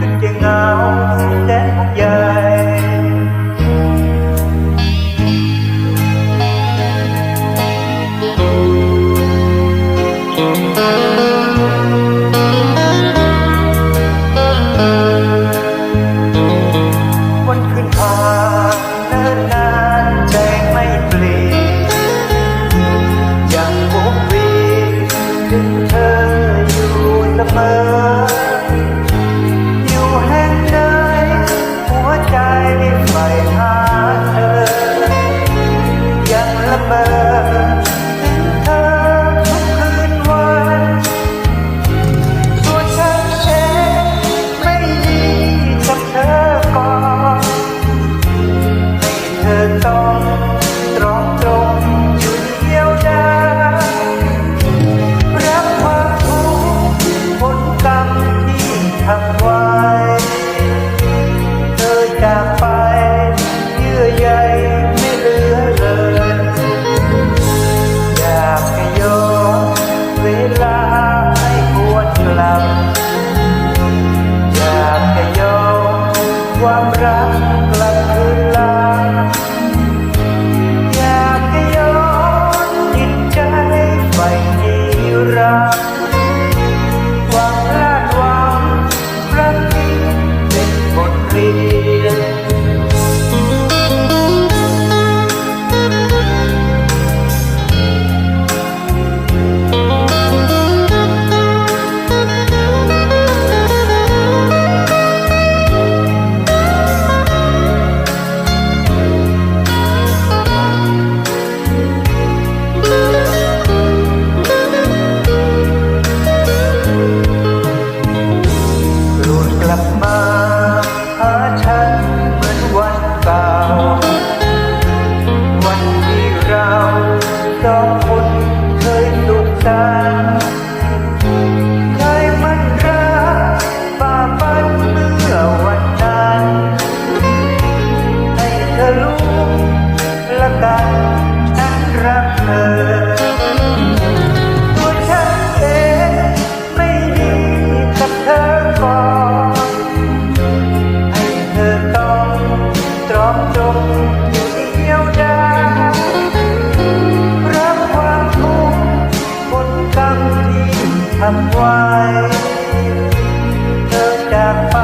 มันจงเหงา อบจบอยู่เดียวดายรับความทุกข์บนกรที่ทำไว้ เธอจากไป